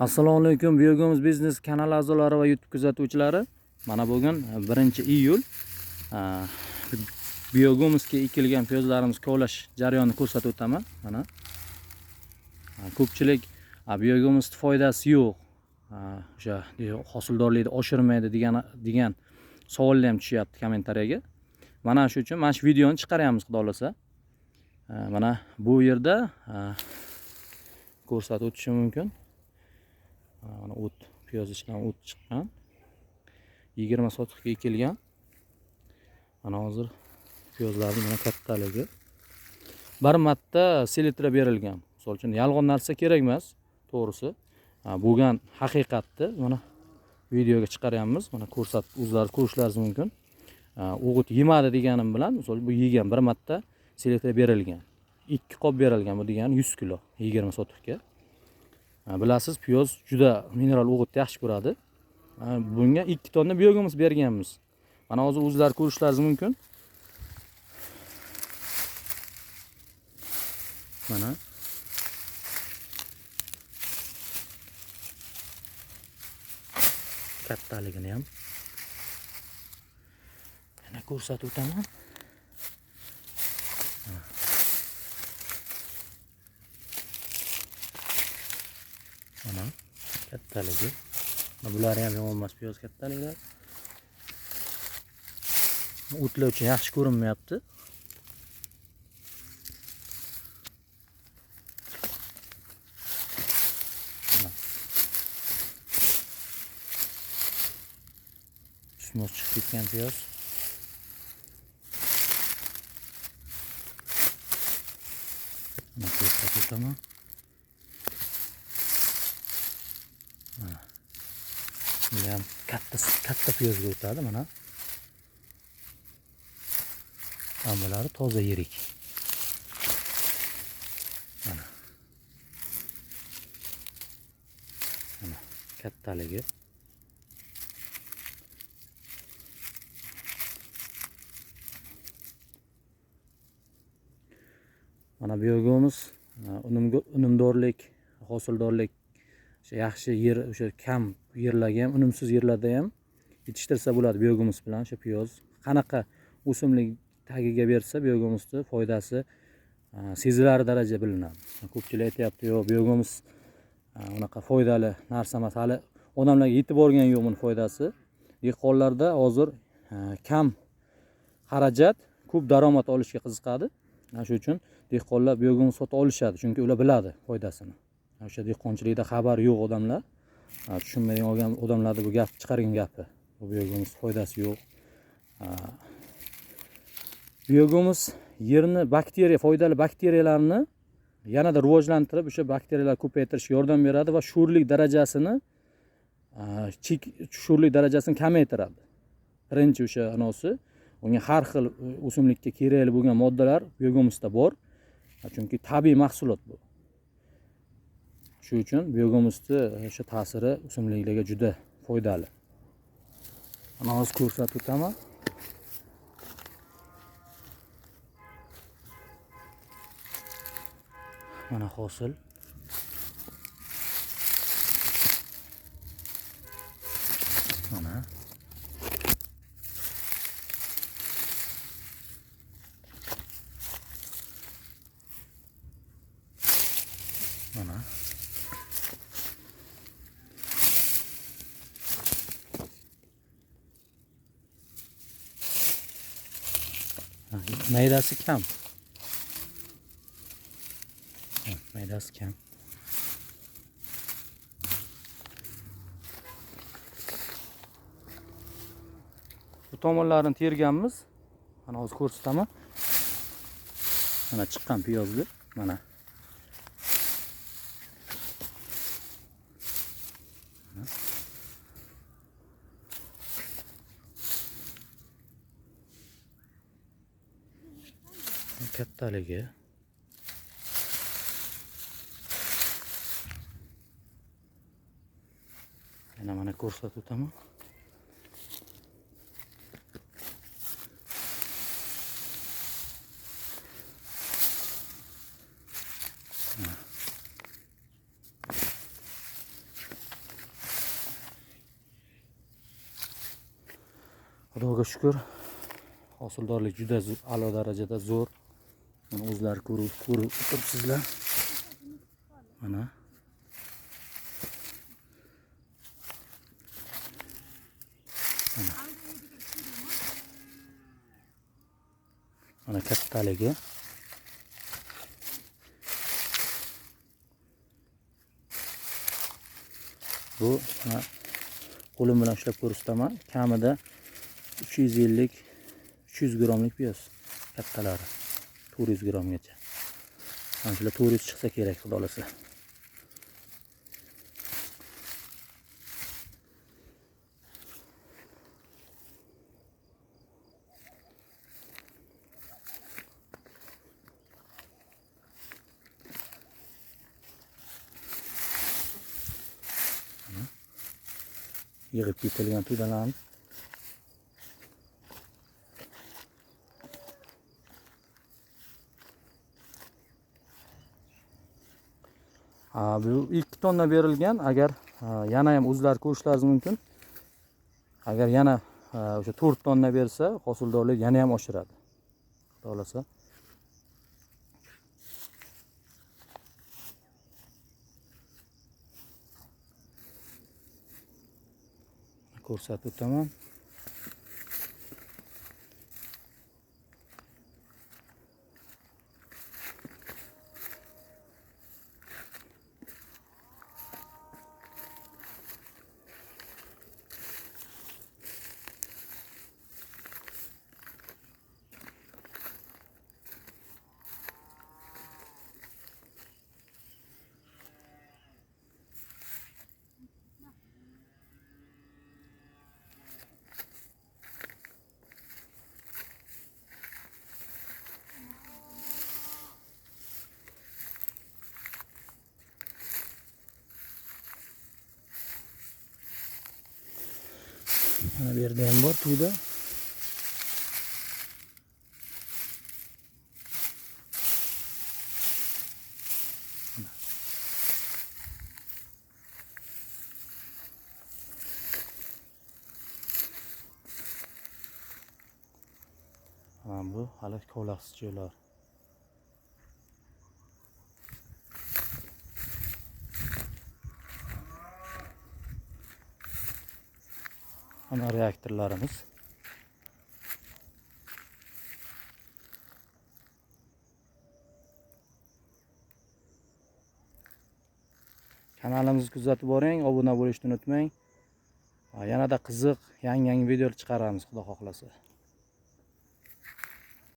assalomu alaykum biogomiz biznes kanali a'zolari va youtube kuzatuvchilari. Mana bugun 1 iyul. A, biogomizga ekilgan piyozlarimiz kovlash jarayonini ko'rsatib o'taman mana ko'pchilik a, foydasi yo'q. O'sha hosildorlikni oshirmaydi degan degan savollar ham tushyapti kommentariyaga mana shu uchun mana shu videoni chiqaryapmiz xudo xohlasa. Mana bu yerda ko'rsatib o'tishim mumkin. Mana o't piyoz ichidan o't chiqqan. Yigirma sotixga ekilgan mana hozir piyozlarni mana kattaligi. Bir marta selitra berilgan. Misol uchun yolg'on narsa kerak emas to'g'risi. Bo'lgan haqiqatni mana videoga chiqaryapmiz. Mana ko'rsatib o'zlari ko'rishlaringiz mumkin. O'g'it yemadi deganim bilan misol bu yegan bir marta selektra berilgan. Ikki qop berilgan bu degani yuz kilo yigirma sotixga bilasiz piyoz juda mineral o'g'itni yaxshi ko'radi. Bunga ikki tonna biogomiz berganmiz. Mana hozir o'zlari ko'rishlaringiz mumkin. Mana. Kattaligini ham. Yana ko'rsatib o'taman. Kattaligi bulari ham yomon emas piyoz kattaliklar o'tlar uchun yaxshi ko'rinmayapti. Tusmoz chiqib ketgan piyoz ko'rsatib o'taman Bunda ham katta katta piyozga o'tadi mana. Hammalari toza yirik. Mana. Mana kattaligi. Mana biogomiz unumgo- unumdorlik, hosildorlik o'sha yaxshi yer o'sha kam yerlarga ham unumsiz yerlarda ham yetishtirsa bo'ladi biogomiz bilan o'sha piyoz. Qanaqa o'simlik tagiga bersa biogomizni foydasi sezilarli darajada bilinadi. Ko'pchilik aytyapti yo'q biogomiz a, unaqa foydali narsa emas. Hali odamlarga yetib borgani yo'q buni foydasi? Dehqonlarda hozir kam xarajat ko'p daromad olishga qiziqadi. Ana shu uchun dehqonlar biogomiz sotib olishadi chunki ular biladi foydasini o'sha dehqonchilikda xabari yo'q odamlar. Ha, olgan odamlarni bu gap chiqargan gapi. Bu biogomiz foydasi yo'q. Ha, yerni bakteriya foydali bakteriyalarni yanada rivojlantirib o'sha bakteriyalar ko'paytirishga yordam beradi va sho'rlik darajasini chek sho'rlik darajasini kamaytiradi. Birinchi o'sha anosi unga har xil o'simlikka kerakli bo'lgan moddalar biogomizda bor. Chunki tabiiy mahsulot bu. Shu uchun biogomizni o'sha ta'siri o'simliklarga juda foydali. Mana hozir ko'rsatib o'taman. Mana hosil. Mana Kam Ha, maydasi kam bu tomonlarini terganmiz mana hozir ko'rsataman mana chiqqan piyozni mana kattaligi. Yana mana ko'rsatib o'taman xudoga shukur hosildorlik juda a'lo darajada zo'r. Mana o'zlari ko'rib ko'rib o'tiribsizlar mana Mana. kattaligi bu mana qo'lim bilan ushlab ko'rsataman kamida uch yuz ellik uch yuz grammlik piyoz kattalari to'rt yuz grammgacha mana to'rt yuz chiqsa kerak xudo xohlasa yig'ib ketilgan bu ikki tonna berilgan agar ha, yana ham o'zlari ko'rishlari mumkin. Agar yana ha, o'sha to'rt tonna bersa hosildorlik yana ham oshiradi. Xudo xohlasa ko'rsatib o'taman mana bu yerda ham bor to'da mana bu hali kovlaqsiz joylar mana reaktorlarimiz kanalimizni kuzatib boring obuna bo'lishni unutmang yanada qiziq yangi yangi videolar chiqaramiz xudo xohlasa